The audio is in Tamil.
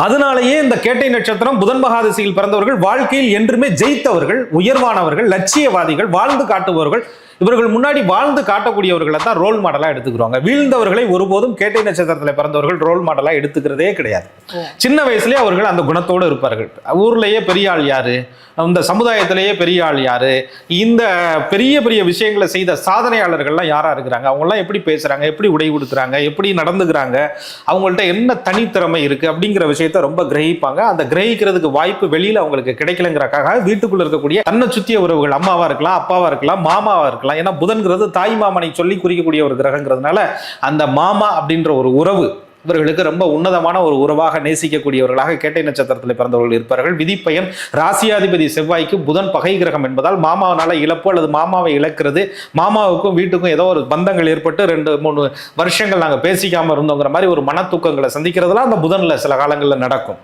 அதனாலேயே இந்த கேட்டை நட்சத்திரம் புதன் மகாதிசையில் பிறந்தவர்கள் வாழ்க்கையில் என்றுமே ஜெயித்தவர்கள் உயர்வானவர்கள் லட்சியவாதிகள் வாழ்ந்து காட்டுபவர்கள் இவர்கள் முன்னாடி வாழ்ந்து காட்டக்கூடியவர்களை தான் ரோல் மாடலா எடுத்துக்கிறாங்க. வீழ்ந்தவர்களை ஒருபோதும் கேட்டை நட்சத்திரத்தில் பிறந்தவர்கள் ரோல் மாடலா எடுத்துக்கிறதே கிடையாது. சின்ன வயசுலயே அவர்கள் அந்த குணத்தோடு இருப்பார்கள். ஊர்லயே பெரிய ஆள் யாரு? இந்த சமுதாயத்திலேயே பெரிய ஆள் யாரு? இந்த பெரிய பெரிய விஷயங்களை செய்த சாதனையாளர்கள்லாம் யாரா இருக்கிறாங்க? அவங்கெல்லாம் எப்படி பேசுறாங்க? எப்படி உடை உடுத்துறாங்க? எப்படி நடந்துக்கிறாங்க? அவங்கள்ட்ட என்ன தனித்திறமை இருக்கு? அப்படிங்கிற விஷயத்த ரொம்ப கிரகிப்பாங்க. அந்த கிரகிக்கிறதுக்கு வாய்ப்பு வெளியில அவங்களுக்கு கிடைக்கலங்கிறக்காக வீட்டுக்குள்ள இருக்கக்கூடிய தன்னை சுத்திய உறவுகள் அம்மாவா இருக்கலாம் அப்பாவா இருக்கலாம் மாமாவா இருக்கலாம். ஏன்னா புதன்கிறது தாய் மாமனை சொல்லி குறிக்கக்கூடிய ஒரு கிரகங்கிறதுனால அந்த மாமா அப்படின்ற ஒரு உறவு இவர்களுக்கு ரொம்ப உன்னதமான ஒரு உறவாக நேசிக்கக்கூடியவர்களாக கேட்டை நட்சத்திரத்தில் பிறந்தவர்கள் இருப்பார்கள். விதிப்பயன் ராசியாதிபதி செவ்வாய்க்கு புதன் பகை கிரகம் என்பதால் மாமாவனால இழப்பு அல்லது மாமாவை இழக்கிறது. மாமாவுக்கும் வீட்டுக்கும் ஏதோ ஒரு பந்தங்கள் ஏற்பட்டு ரெண்டு மூணு வருஷங்கள் நாங்கள் பேசிக்காம இருந்தோங்கிற மாதிரி ஒரு மன தூக்கங்களை சந்திக்கிறதுலாம் அந்த புதன்ல சில காலங்களில் நடக்கும்.